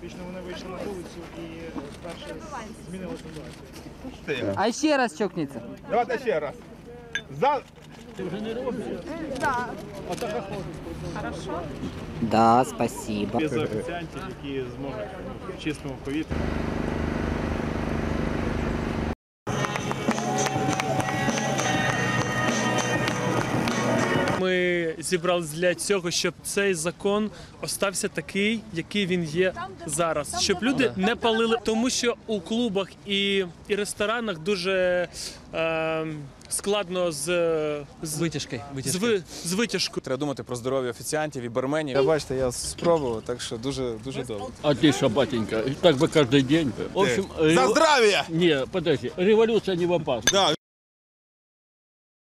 Фактично вони вийшли на вулицю і вперше змінили ситуацію. А ще раз чокніться. Давайте ще раз. За... Да, спасибо. Без офіціантів, які зможуть в чистому повітрі. Ми зібрались для цього, щоб цей закон остався такий, який він є зараз. Щоб люди не палили, тому що у клубах і, і ресторанах дуже е, складно з, з Витяжкою. з, ви- з витяжкою. Треба думати про здоров'я офіціантів і барменів. Я бачите, я спробував, так що дуже дуже добре. А ты что, батенька, так бы каждый день. бы. В общем, За рев- здравие! Не, подожди, революция не в опасности. Да,